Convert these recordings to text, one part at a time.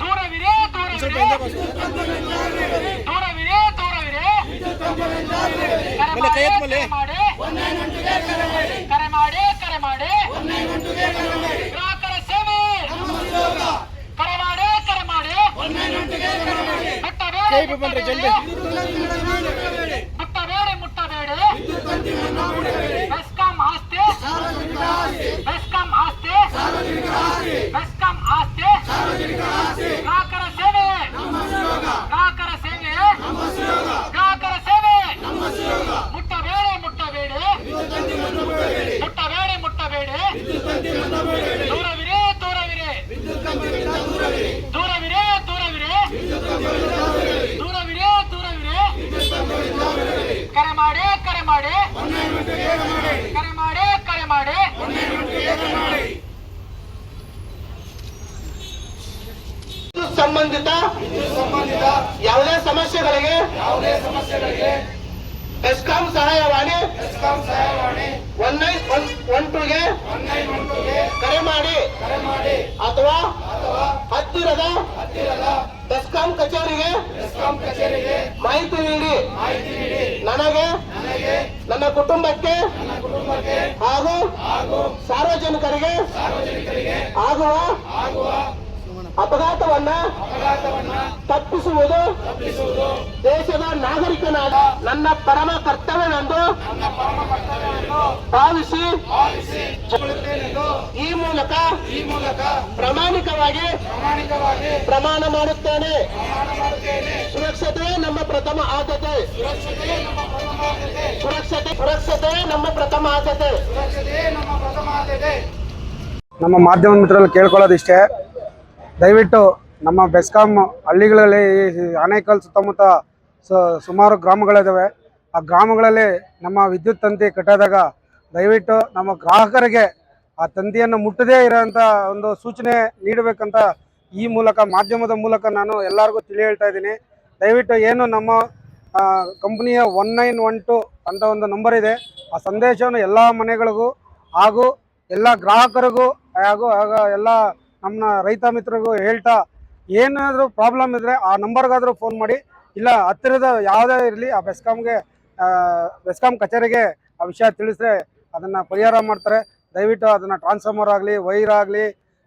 ದೂರವಿರಿ ದೂರವಿರಿ ದೂರವಿರಿ ಮಾಡಿ ಕರೆ ಮಾಡಿ ಕರೆ ಮಾಡಿ. ಗ್ರಾಹಕರ ಸೇವೆ. ಕರೆ ಮಾಡಿ ಕರೆ ಮಾಡಿ. ಮುಟ್ಟಬೇಡಿ ಮುಟ್ಟಬೇಡಿ ಬೆಸ್ಕಾಂ ಆಸ್ತಿ ಬೆಸ್ಕಾಂ ಆಸ್ತಿ ಬೆಸ್ಕಾಂ ಆಸ್ತಿ ಗ್ರಾಹಕರ ಸೇವೆ ಗ್ರಾಹಕರ ಸೇವೆ ಗ್ರಾಹಕರ ಸೇವೆ ಮುಟ್ಟಬೇಡಿ ಮುಟ್ಟಬೇಡಿ ಮುಟ್ಟಬೇಡಿ ಮುಟ್ಟಬೇಡಿ ದೂರವಿರಿ ದೂರವಿರಿ ದೂರವಿರಿ ದೂರವಿರಿ ದೂರವಿರಿ ದೂರವಿರಿ ಕರೆ ಮಾಡಿ ಕರೆ ಮಾಡಿ ಕರೆ ಮಾಡಿ ಕರೆ ಮಾಡಿ ವಿದ್ಯುತ್ ಸಂಬಂಧಿತ ಯಾವುದೇ ಸಮಸ್ಯೆಗಳಿಗೆ ಎಸ್ಕಾಂ ಸಹಾಯವಾಣಿ ಒನ್ ನೈನ್ ಒನ್ ಒನ್ ಟೂಗೆ ಕರೆ ಮಾಡಿ ಅಥವಾ ಹತ್ತಿರದ ಎಸ್ಕಾಂ ಕಚೇರಿಗೆ ಮಾಹಿತಿ ನೀಡಿ. ನನಗೆ ನನ್ನ ಕುಟುಂಬಕ್ಕೆ ಹಾಗೂ ಸಾರ್ವಜನಿಕರಿಗೆ ಆಗುವ ಅಪಘಾತವನ್ನ ತಪ್ಪಿಸುವುದು ದೇಶದ ನಾಗರಿಕನಾದ ನನ್ನ ಪರಮ ಕರ್ತವ್ಯವೆಂದು ಭಾವಿಸಿ ಈ ಮೂಲಕ ಈ ಮೂಲಕ ಪ್ರಾಮಾಣಿಕವಾಗಿ ಪ್ರಮಾಣ ಮಾಡುತ್ತೇನೆ. ಸುರಕ್ಷತೆ ನಮ್ಮ ಪ್ರಥಮ ಆದ್ಯತೆ. ಸುರಕ್ಷತೆ ಸುರಕ್ಷತೆ ನಮ್ಮ ಪ್ರಥಮ ಆದ್ಯತೆ. ನಮ್ಮ ಮಾಧ್ಯಮ ಮಿತ್ರರಲ್ಲಿ ಕೇಳ್ಕೊಳ್ಳೋದಿಷ್ಟೇ. ದಯವಿಟ್ಟು ನಮ್ಮ ಬೆಸ್ಕಾಂ ಹಳ್ಳಿಗಳಲ್ಲಿ ಆನೇಕಲ್ ಸುತ್ತಮುತ್ತ ಸುಮಾರು ಗ್ರಾಮಗಳಿದ್ದಾವೆ ಆ ಗ್ರಾಮಗಳಲ್ಲಿ ನಮ್ಮ ವಿದ್ಯುತ್ ತಂತಿ ಕಟ್ಟಾದಾಗ ದಯವಿಟ್ಟು ನಮ್ಮ ಗ್ರಾಹಕರಿಗೆ ಆ ತಂತಿಯನ್ನು ಮುಟ್ಟದೇ ಇರೋಂಥ ಒಂದು ಸೂಚನೆ ನೀಡಬೇಕಂತ ಈ ಮೂಲಕ, ಮಾಧ್ಯಮದ ಮೂಲಕ ನಾನು ಎಲ್ಲರಿಗೂ ತಿಳಿ ಹೇಳ್ತಾ ಇದ್ದೀನಿ. ದಯವಿಟ್ಟು ಏನು ನಮ್ಮ ಕಂಪ್ನಿಯ ಒನ್ ನೈನ್ ಒನ್ ಟು ಅಂತ ಒಂದು ನಂಬರ್ ಇದೆ. ಆ ಸಂದೇಶವನ್ನು ಎಲ್ಲ ಮನೆಗಳಿಗೂ ಹಾಗೂ ಎಲ್ಲ ಗ್ರಾಹಕರಿಗೂ ಹಾಗೂ ಎಲ್ಲ ನಮ್ಮ ರೈತ ಮಿತ್ರರಿಗೂ ಹೇಳ್ತಾ, ಏನಾದರೂ ಪ್ರಾಬ್ಲಮ್ ಇದ್ದರೆ ಆ ನಂಬರ್ಗಾದರೂ ಫೋನ್ ಮಾಡಿ, ಇಲ್ಲ ಹತ್ತಿರದ ಯಾವುದೇ ಇರಲಿ, ಆ ಬೆಸ್ಕಾಮ್ಗೆ ಬೆಸ್ಕಾಂ ಕಚೇರಿಗೆ ಆ ವಿಷಯ ತಿಳಿಸ್ರೆ ಅದನ್ನು ಪರಿಹಾರ ಮಾಡ್ತಾರೆ. ದಯವಿಟ್ಟು ಅದನ್ನು ಟ್ರಾನ್ಸ್ಫಾರ್ಮರ್ ಆಗಲಿ ವೈರ್ ಆಗಲಿ,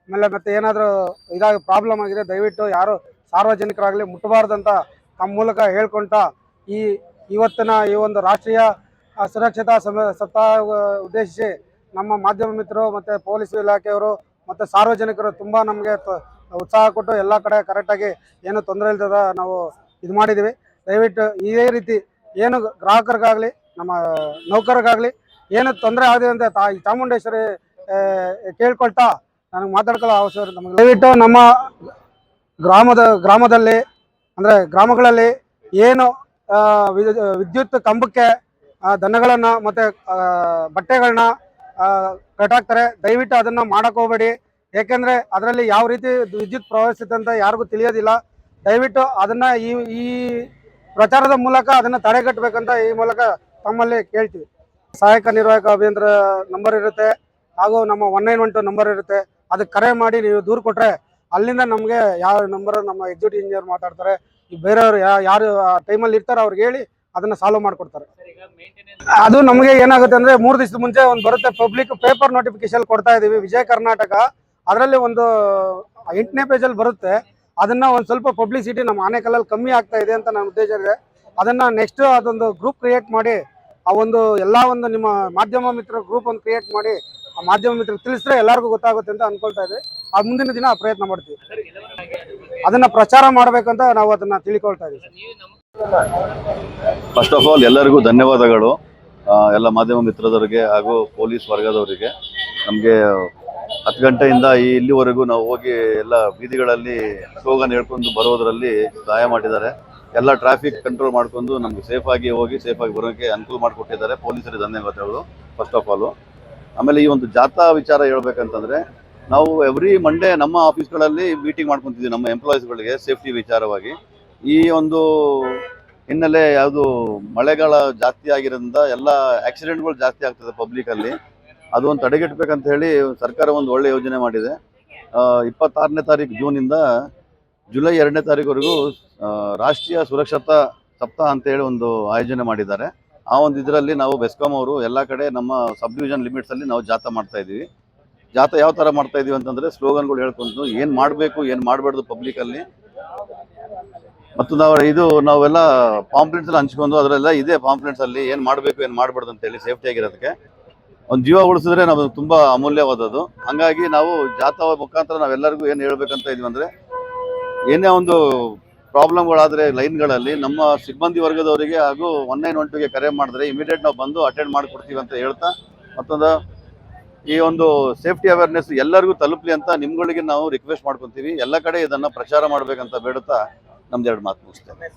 ಆಮೇಲೆ ಮತ್ತೆ ಏನಾದರೂ ಇದಾಗಿ ಪ್ರಾಬ್ಲಮ್ ಆಗಿದೆ ದಯವಿಟ್ಟು ಯಾರು ಸಾರ್ವಜನಿಕರಾಗಲಿ ಮುಟ್ಟಬಾರ್ದಂತ ತಮ್ಮ ಮೂಲಕ ಹೇಳ್ಕೊಂತ, ಈ ಇವತ್ತಿನ ಈ ಒಂದು ರಾಷ್ಟ್ರೀಯ ಸುರಕ್ಷತಾ ಸಮ ಸಪ್ತಾಹ ಉದ್ದೇಶಿಸಿ ನಮ್ಮ ಮಾಧ್ಯಮ ಮಿತ್ರರು ಮತ್ತು ಪೊಲೀಸ್ ಇಲಾಖೆಯವರು ಮತ್ತು ಸಾರ್ವಜನಿಕರು ತುಂಬ ನಮಗೆ ಉತ್ಸಾಹ ಕೊಟ್ಟು ಎಲ್ಲ ಕಡೆ ಕರೆಕ್ಟಾಗಿ ಏನು ತೊಂದರೆ ಇಲ್ಲದ ನಾವು ಇದು ಮಾಡಿದ್ದೀವಿ ದಯವಿಟ್ಟು ಇದೇ ರೀತಿ ಏನು ಗ್ರಾಹಕರಿಗಾಗಲಿ, ನಮ್ಮ ನೌಕರರಿಗಾಗಲಿ ಏನು ತೊಂದರೆ ಆಗಿದೆ ಅಂತ ತಾ ಚಾಮುಂಡೇಶ್ವರಿ ಕೇಳ್ಕೊಳ್ತಾ ನನಗೆ ಮಾತಾಡ್ಕೊಳ್ಳೋ ಅವಶ್ಯಕ ನಮಗೆ. ದಯವಿಟ್ಟು ನಮ್ಮ ಗ್ರಾಮದ, ಗ್ರಾಮದಲ್ಲಿ, ಅಂದರೆ ಗ್ರಾಮಗಳಲ್ಲಿ ಏನು ವಿದ್ಯುತ್ ಕಂಬಕ್ಕೆ ದನಗಳನ್ನು ಮತ್ತು ಬಟ್ಟೆಗಳನ್ನ ಕಟ್ಟಾಕ್ತಾರೆ ದಯವಿಟ್ಟು ಅದನ್ನು ಮಾಡಕ್ ಹೋಗಬೇಡಿ. ಏಕೆಂದರೆ ಅದರಲ್ಲಿ ಯಾವ ರೀತಿ ವಿದ್ಯುತ್ ಪ್ರವಹಿಸುತ್ತೆ ಅಂತ ಯಾರಿಗೂ ತಿಳಿಯೋದಿಲ್ಲ. ದಯವಿಟ್ಟು ಅದನ್ನು ಈ ಈ ಪ್ರಚಾರದ ಮೂಲಕ ಅದನ್ನು ತಡೆಗಟ್ಟಬೇಕಂತ ಈ ಮೂಲಕ ತಮ್ಮಲ್ಲಿ ಕೇಳ್ತೀವಿ. ಸಹಾಯಕ ನಿರ್ವಾಹಕ ಅಭಿಯಂತರ ನಂಬರ್ ಇರುತ್ತೆ. ಹಾಗೂ ನಮ್ಮ one nine one two number ಇರುತ್ತೆ. ಅದಕ್ಕೆ ಕರೆ ಮಾಡಿ ನೀವು ದೂರು ಕೊಟ್ಟರೆ ಅಲ್ಲಿಂದ ನಮಗೆ ಯಾವ ನಂಬರ್ ನಮ್ಮ ಎಕ್ಸಿಕ್ಯೂಟಿವ್ ಇಂಜಿನಿಯರ್ ಮಾತಾಡ್ತಾರೆ. ಬೇರೆಯವರು ಯಾರು ಟೈಮಲ್ಲಿ ಇರ್ತಾರೋ ಅವ್ರಿಗೆ ಹೇಳಿ ಅದನ್ನ ಸಾಲ್ವ್ ಮಾಡ್ಕೊಡ್ತಾರೆ. ಅದು ನಮಗೆ ಏನಾಗುತ್ತೆ ಅಂದ್ರೆ ಮೂರು ದಿವಸದ ಮುಂಚೆ ಒಂದು ಬರುತ್ತೆ ಪಬ್ಲಿಕ್ ಪೇಪರ್ ನೋಟಿಫಿಕೇಶನ್ ಕೊಡ್ತಾ ಇದೀವಿ ವಿಜಯ ಕರ್ನಾಟಕ. ಅದರಲ್ಲಿ ಒಂದು ಎಂಟನೇ ಪೇಜಲ್ಲಿ ಬರುತ್ತೆ. ಅದನ್ನ ಒಂದು ಸ್ವಲ್ಪ ಪಬ್ಲಿಸಿಟಿ ನಮ್ಮ ಆನೆಕಲ್ಲಲ್ಲಿ ಕಮ್ಮಿ ಆಗ್ತಾ ಇದೆ ಅಂತ ನನ್ನ ಉದ್ದೇಶ ಇದೆ. ಅದನ್ನ ನೆಕ್ಸ್ಟ್ ಅದೊಂದು ಗ್ರೂಪ್ ಕ್ರಿಯೇಟ್ ಮಾಡಿ ಆ ಒಂದು ಎಲ್ಲ ಒಂದು ನಿಮ್ಮ ಮಾಧ್ಯಮ ಮಿತ್ರ ಗ್ರೂಪ್ ಒಂದು ಕ್ರಿಯೇಟ್ ಮಾಡಿ ಆ ಮಾಧ್ಯಮ ಮಿತ್ರ ತಿಳಿಸಿದ್ರೆ ಎಲ್ಲರಿಗೂ ಗೊತ್ತಾಗುತ್ತೆ ಅಂತ ಅನ್ಕೊಳ್ತಾ ಇದ್ವಿ ಆ ಮುಂದಿನ ದಿನ ಆ ಪ್ರಯತ್ನ ಮಾಡ್ತೀವಿ. ಅದನ್ನ ಪ್ರಚಾರ ಮಾಡ್ಬೇಕಂತ ನಾವು ಅದನ್ನ ತಿಳ್ಕೊಳ್ತಾ ಇದೀವಿ. ಫಸ್ಟ್ ಆಫ್ ಆಲ್ ಎಲ್ಲರಿಗೂ ಧನ್ಯವಾದಗಳು. ಎಲ್ಲ ಮಾಧ್ಯಮ ಮಿತ್ರದವರಿಗೆ ಹಾಗೂ ಪೊಲೀಸ್ ವರ್ಗದವರಿಗೆ. ನಮಗೆ ಹತ್ತು ಗಂಟೆಯಿಂದ ಇಲ್ಲಿವರೆಗೂ ನಾವು ಹೋಗಿ ಎಲ್ಲ ಬೀದಿಗಳಲ್ಲಿ ಸ್ಲೋಗನ್ ಹೇಳ್ಕೊಂಡು ಬರೋದರಲ್ಲಿ ಸಹಾಯ ಮಾಡಿದ್ದಾರೆ. ಎಲ್ಲ ಟ್ರಾಫಿಕ್ ಕಂಟ್ರೋಲ್ ಮಾಡ್ಕೊಂಡು ನಮ್ಗೆ ಸೇಫಾಗಿ ಹೋಗಿ ಸೇಫಾಗಿ ಬರೋಕ್ಕೆ ಅನುಕೂಲ ಮಾಡಿಕೊಟ್ಟಿದ್ದಾರೆ. ಪೊಲೀಸರಿಗೆ ಧನ್ಯವಾದಗಳು ಫಸ್ಟ್ ಆಫ್ ಆಲು ಆಮೇಲೆ ಈ ಒಂದು ಜಾಥಾ ವಿಚಾರ ಹೇಳ್ಬೇಕಂತಂದ್ರೆ, ನಾವು ಎವ್ರಿ ಮಂಡೇ ನಮ್ಮ ಆಫೀಸ್ಗಳಲ್ಲಿ ಮೀಟಿಂಗ್ ಮಾಡ್ಕೊತಿದ್ವಿ ನಮ್ಮ ಎಂಪ್ಲಾಯೀಸ್ಗಳಿಗೆ ಸೇಫ್ಟಿ ವಿಚಾರವಾಗಿ. ಈ ಒಂದು ಹಿನ್ನೆಲೆ ಯಾವುದು ಮಳೆಗಳ ಜಾಸ್ತಿ ಆಗಿರೋದ್ರಿಂದ ಎಲ್ಲ ಆಕ್ಸಿಡೆಂಟ್ಗಳು ಜಾಸ್ತಿ ಆಗ್ತದೆ ಪಬ್ಲಿಕಲ್ಲಿ ಅದು ಒಂದು ತಡೆಗಟ್ಟಬೇಕಂತ ಹೇಳಿ ಸರ್ಕಾರ ಒಂದು ಒಳ್ಳೆ ಯೋಜನೆ ಮಾಡಿದೆ. ಇಪ್ಪತ್ತಾರನೇ ತಾರೀಕು ಜೂನಿಂದ ಜುಲೈ ಎರಡನೇ ತಾರೀಕುವರೆಗೂ ರಾಷ್ಟ್ರೀಯ ಸುರಕ್ಷತಾ ಸಪ್ತಾಹ ಅಂತ ಹೇಳಿ ಒಂದು ಆಯೋಜನೆ ಮಾಡಿದ್ದಾರೆ. ಆ ಒಂದು ಇದರಲ್ಲಿ ನಾವು ಬೆಸ್ಕಾಂ ಅವರು ಎಲ್ಲ ಕಡೆ ನಮ್ಮ ಸಬ್ ಡಿವಿಷನ್ ಲಿಮಿಟ್ಸ್ ಅಲ್ಲಿ ನಾವು ಜಾಥಾ ಮಾಡ್ತಾ ಇದ್ದೀವಿ. ಜಾಥಾ ಯಾವ ತರ ಮಾಡ್ತಾ ಇದೀವಿ ಅಂತಂದ್ರೆ ಸ್ಲೋಗನ್ಗಳು ಹೇಳ್ಕೊಂಡು, ಏನ್ ಮಾಡಬೇಕು, ಏನ್ ಮಾಡಬಾರ್ದು ಪಬ್ಲಿಕ್ ಅಲ್ಲಿ. ಮತ್ತು ನಾವು ಇದು ನಾವೆಲ್ಲ ಪಾಂಪ್ಲೆಟ್ಸ್ ಎಲ್ಲ ಹಂಚ್ಕೊಂಡು ಅದರೆಲ್ಲ ಇದೆ ಪಾಂಪ್ಲೆಟ್ಸ್ ಅಲ್ಲಿ ಏನ್ ಮಾಡಬೇಕು, ಏನ್ ಮಾಡ್ಬಾರ್ದು ಅಂತ ಹೇಳಿ ಸೇಫ್ಟಿ ಆಗಿರೋದಕ್ಕೆ. ಒಂದು ಜೀವ ಉಳಿಸಿದ್ರೆ ನಮ್ಗೆ ತುಂಬಾ ಅಮೂಲ್ಯವಾದದ್ದು. ಹಂಗಾಗಿ ನಾವು ಜಾಥಾ ಮುಖಾಂತರ ನಾವೆಲ್ಲರಿಗೂ ಏನ್ ಹೇಳ್ಬೇಕಂತ ಇದೀವಿ ಅಂದ್ರೆ, ಏನೇ ಒಂದು ಪ್ರಾಬ್ಲಮ್ಗಳಾದ್ರೆ ಲೈನ್ಗಳಲ್ಲಿ ನಮ್ಮ ಸಿಬ್ಬಂದಿ ವರ್ಗದವರಿಗೆ ಹಾಗೂ ಒನ್ ನೈನ್ ಒನ್ ಟುಗೆ ಕರೆ ಮಾಡಿದ್ರೆ ಇಮಿಡಿಯೇಟ್ ನಾವು ಬಂದು ಅಟೆಂಡ್ ಮಾಡಿಕೊಡ್ತೀವಿ ಅಂತ ಹೇಳ್ತಾ, ಮತ್ತೊಂದು ಈ ಒಂದು ಸೇಫ್ಟಿ ಅವೇರ್ನೆಸ್ ಎಲ್ಲರಿಗೂ ತಲುಪಲಿ ಅಂತ ನಿಮ್ಗಳಿಗೆ ನಾವು ರಿಕ್ವೆಸ್ಟ್ ಮಾಡ್ಕೊತೀವಿ. ಎಲ್ಲ ಕಡೆ ಇದನ್ನ ಪ್ರಚಾರ ಮಾಡಬೇಕಂತ ಬೇಡುತ್ತಾ ನಮ್ದೆರಡು ಮಾತು ಮುಗಿಸ್ತೇನೆ